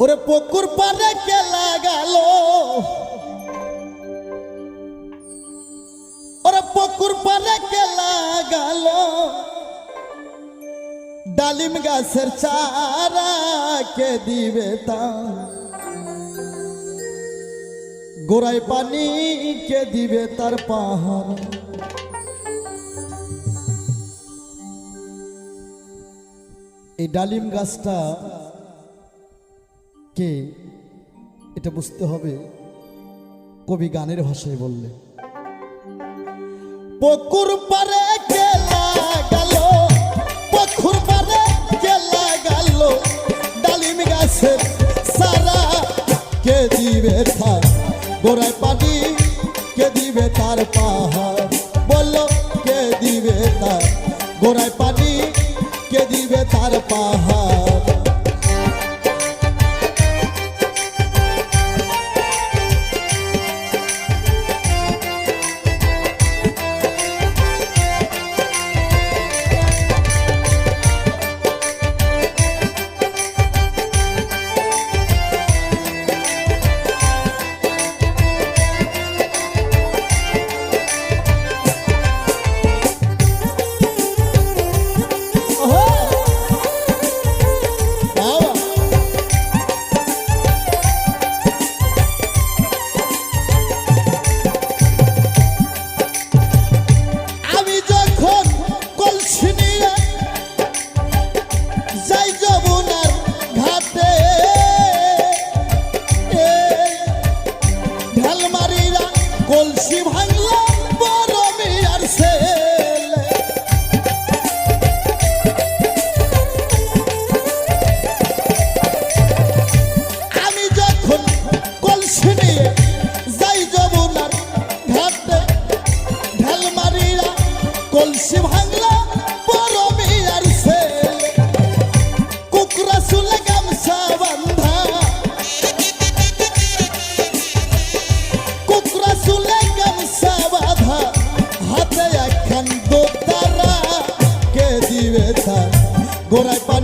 ওরে পুকুর পারে কে লাগালো? ওরে পুকুর পারে কে লাগালো? ডালিম গাছের চারা কে দিবে তা? গোড়ায় পানি কে দিবে তার পাহাড়? এই ডালিম গাছটা কে? এটা বুঝতে হবে। কবি গানের ভাষায় বললে। পুকুর পারে লাগালো ডালিম গাছের গোড়ায় পানি কে দিবে তার পাহাড় ঢালমারিরা কলসি ভাঙল গোড়ায়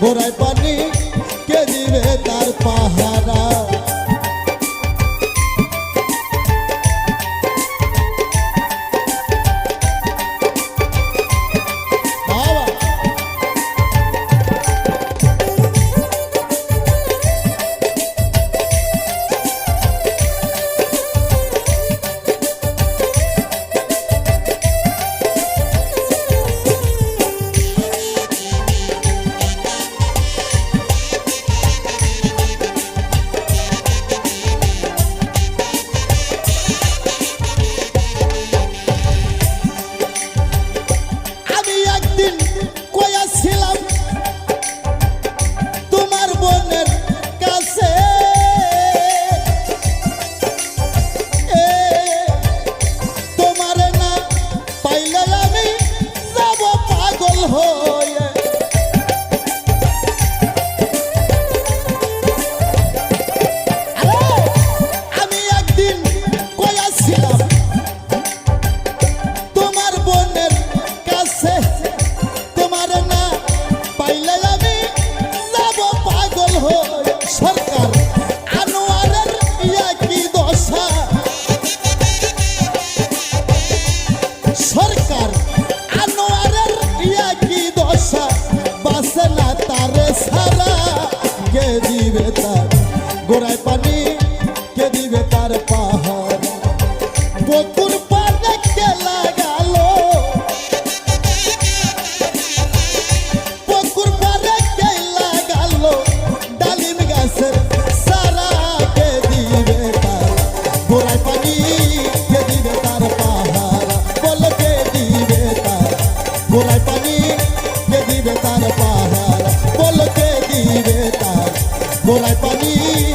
গোড়ায় পানি দিবে তার গোড়ায় পানি গোড়ায় পানি